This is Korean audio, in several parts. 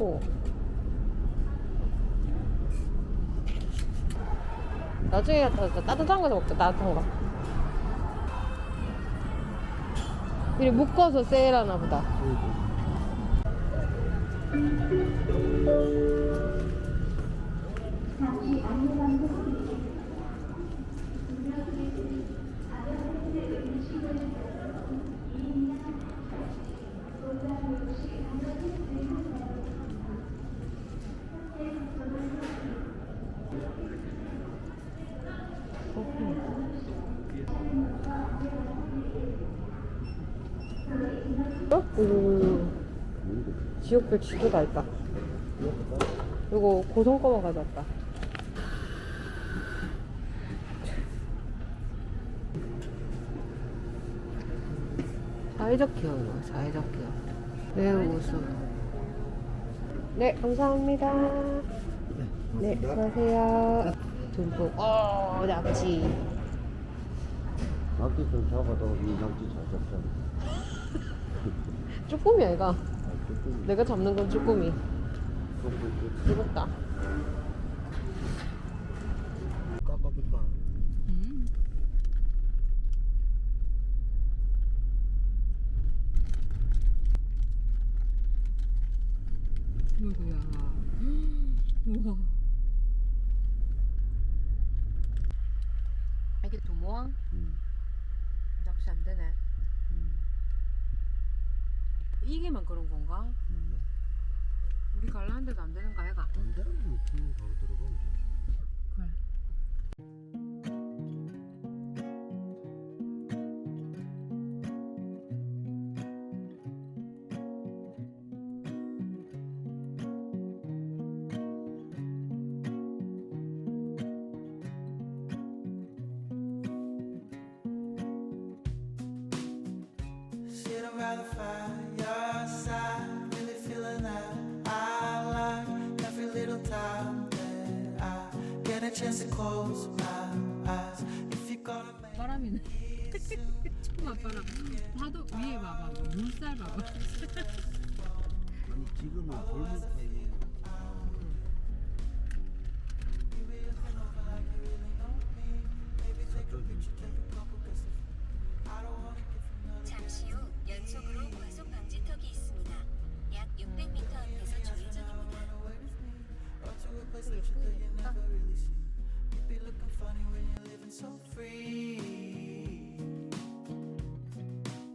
오. 나중에 다- 다- 따뜻한 거서 먹자. 따뜻한 거. 이렇게 묶어서 세일하나 보다 어? 오. 지옥별 지도가 있다. 이거 고성 거만 가져왔다. 사회적 기업이요 사회적 기업. 매우 우수 네 감사합니다. 네 수고하세요. 듬뿍. 어 낙지 낙지 좀 잡아도 이 낙지 잘 잡잖아. 쭈꾸미 아이가. 아, 조금 내가 잡는 건 쭈꾸미. 조금 뜨겁다 깎아줄까? 누구야 우와 이게 두모항? 응. 낚시 안 되네 응. 이게만 그런 건가? 몰라. 갈라는데도 안 되는 거아 chance to close my eyes. If you're gonna make 바람이네 처음 바람 파도 위에 봐봐 물살 봐봐 아니 지금은 골목 타 looking funny when you're living so free.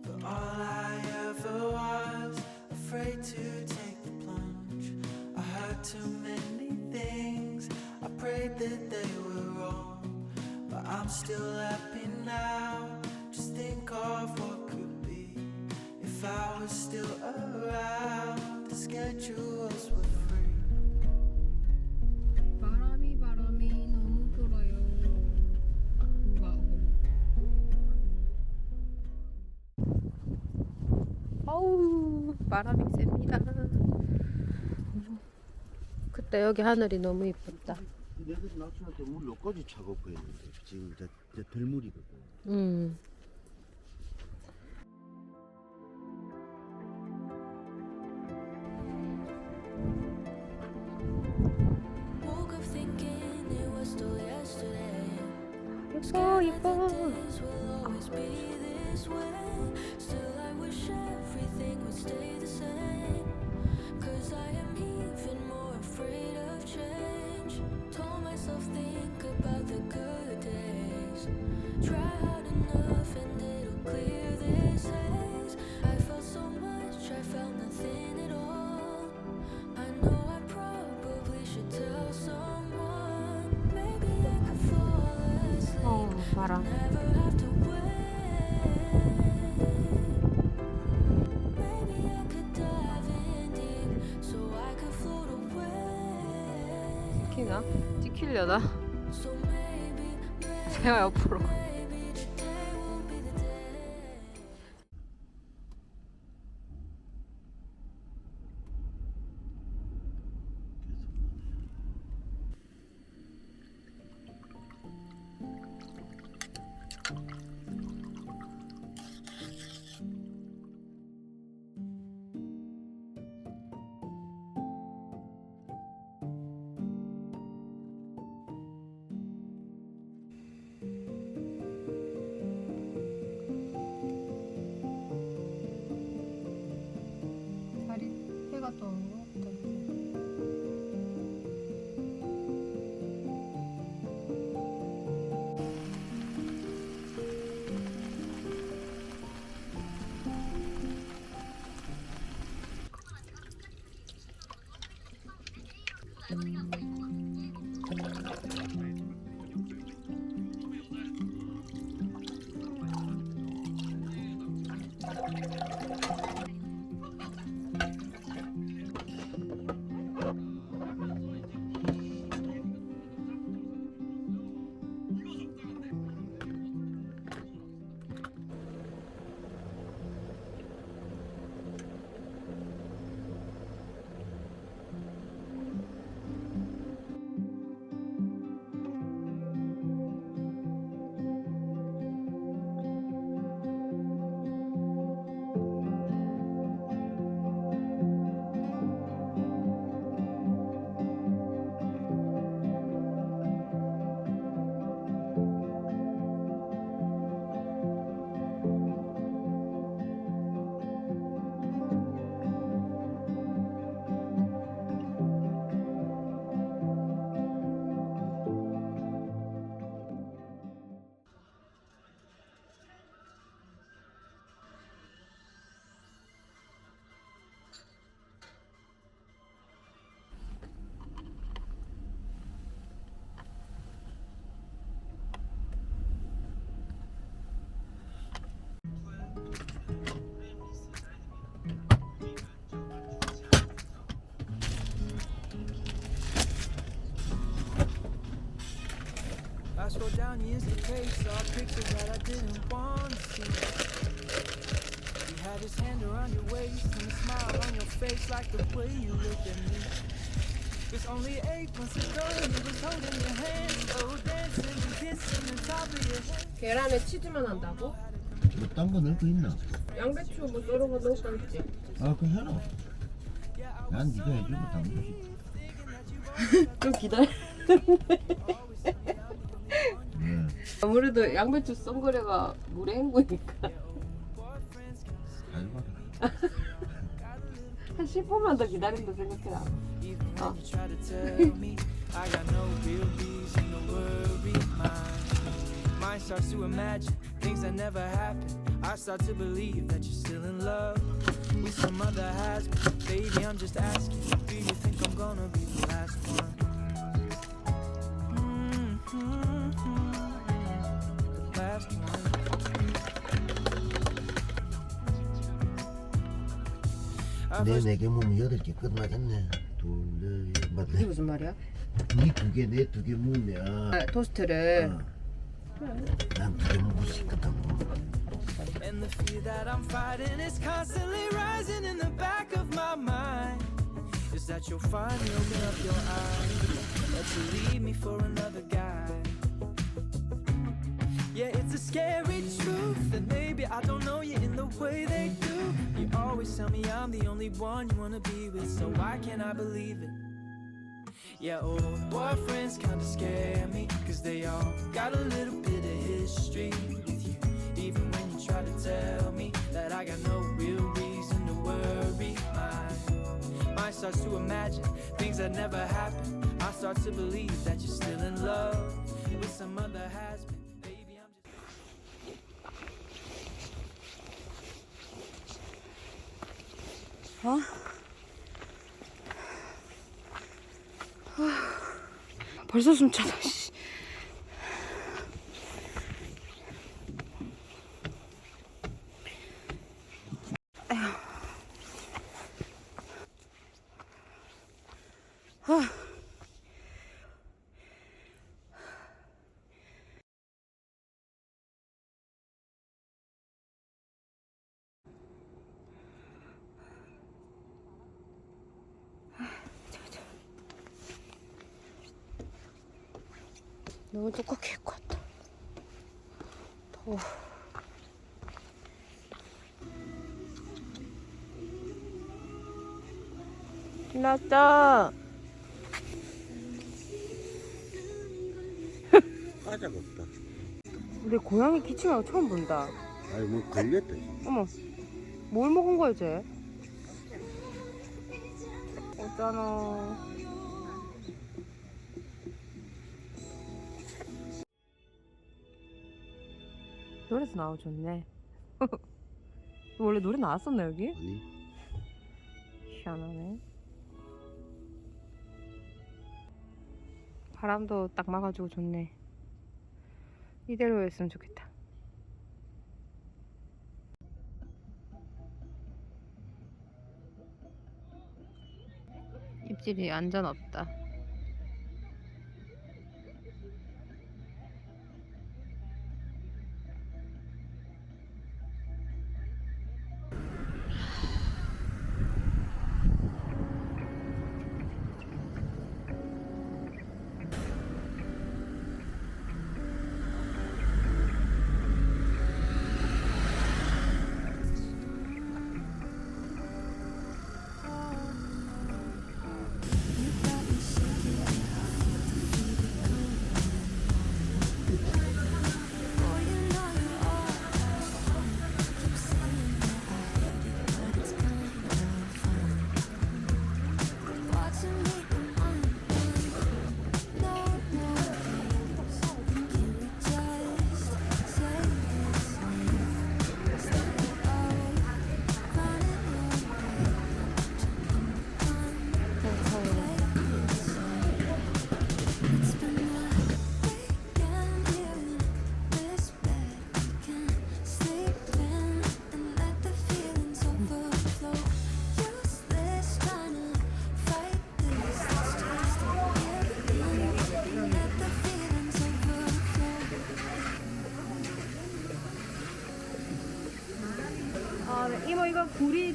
But all I ever was, afraid to take the plunge. I heard too many things, I prayed that they were wrong. But I'm still happy now, just think of what could be. If I was still around, 바람이 셉니다 그때 여기 하늘이 너무 이뻤다 내가 낚시할 때물 여기까지 차갑고 했는데 지금 이제, 이제 들물이거든. 음 always be this way. Still, I wish everything would stay float away. 찍히나? 찍히려나? 제가 옆으로 I scroll down the Insta page, saw pictures that I didn't want to see. You had his hand around your waist and a smile on your face like the way you looked at me. It's only eight months ago he was holding your hand, oh dancing and kissing the top of your head. 계란에 치즈만 한다고? 뭐딴거 넣을 거 있나? 양배추 뭐 썰어가 넣을까 했지. 아, 그 해놔. 난 네가 해주고 딴거 주지. 좀 기다려. 네. 아무래도 양배추 썬 거래가 물에 헹구니까 잘 봐라. 한 10분만 더 기다린다 생각해라. Oh. me I got no real reason to worry. Mine, mine starts to imagine things that never happened. I start to believe that you're still in love with some other has Baby, I'm just asking, do you think I'm gonna be the last one? I've 내 네개 모으면 여덟 개 끝나겠네. 둘, 넷, 여섯, 맞네. 이게 무슨 말이야? 니두 개, 내 두개 모으면 아, 토스트를 난 두 개 먹을 수 있거든. And the fear that I'm fighting is constantly rising in the back of my mind. Is that you'll finally open up your eyes, that you leave me for another guy. Yeah, it's a scary truth that maybe I don't know you in the way they do. You always tell me I'm the only one you wanna be with, so why can't I believe it? Yeah, old boyfriends kinda scare me, cause they all got a little bit of history with you. Even when you try to tell me that I got no real reason to worry, my mind starts to imagine things that never happened. I start to believe that you're still in love with some other has 벌써 숨차다. 너무 두껍게 입고 왔다. 더워. 났다. 까자가 없다. 우리 고양이 기침하는 거 처음 본다. 아니, 뭐 걸렸다. 어머, 뭘 먹은 거야, 쟤? 어쩌나. 노래도 나와 좋네. 원래 노래 나왔었나 여기? 아니, 희한하네. 바람도 딱 막아주고 좋네. 이대로였으면 좋겠다. 입질이 완전 없다.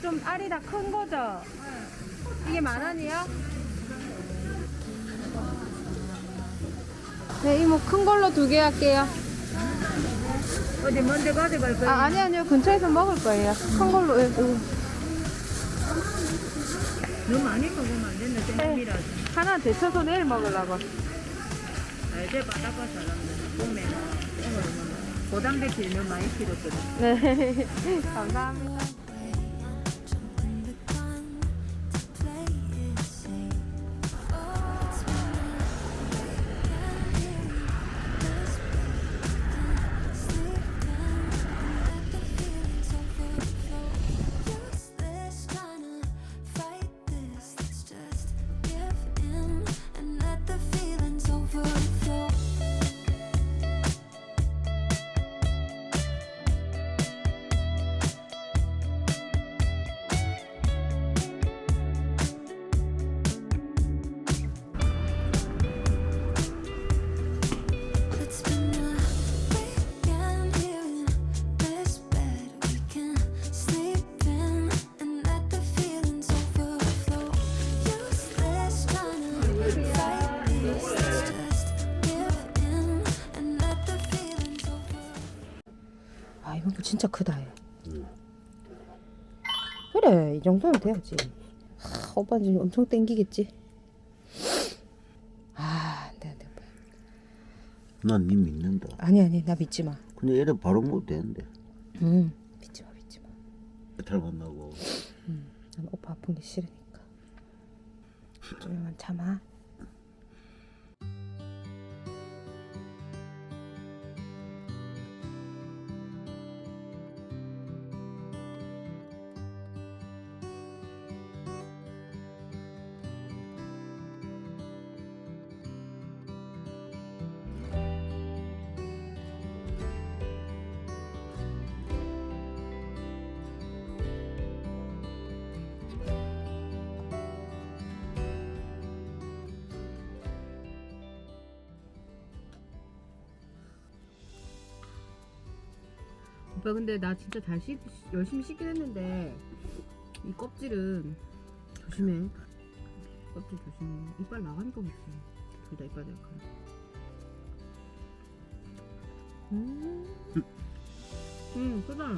좀 알이 다 큰 거죠? 이게 만 원이요? 네, 이모 큰 걸로 두 개 할게요. 어디 먼저 가져갈 거야? 아, 아니 아니요. 근처에서 먹을 거예요. 큰 걸로. 예. 너무 많이 먹으면 안 된다. 생금이라서. 하나 데쳐서 내일 먹으려고. 알제 바닷가 사람들 봄에는 오늘은 고단백질이 너무 많이 필요거든. 네. 감사합니다. 이 정도면 돼야지. 하, 오빠 지금 엄청 땡기겠지? 아, 안 돼, 안 돼. 난니 믿는다. 아니, 아니, 나 믿지 마. 근데 얘를 바로 못 되는데. 응, 믿지 마, 믿지 마. 탈 만나고. 난 오빠 아픈 게 싫으니까. 좀만 참아. 오빠 근데 나 진짜 잘 씻, 열심히 씻긴 했는데 이 껍질은 조심해. 껍질 조심해. 이빨 나가니까 그렇지. 둘다 이빨 약간. 음. 음, 크다.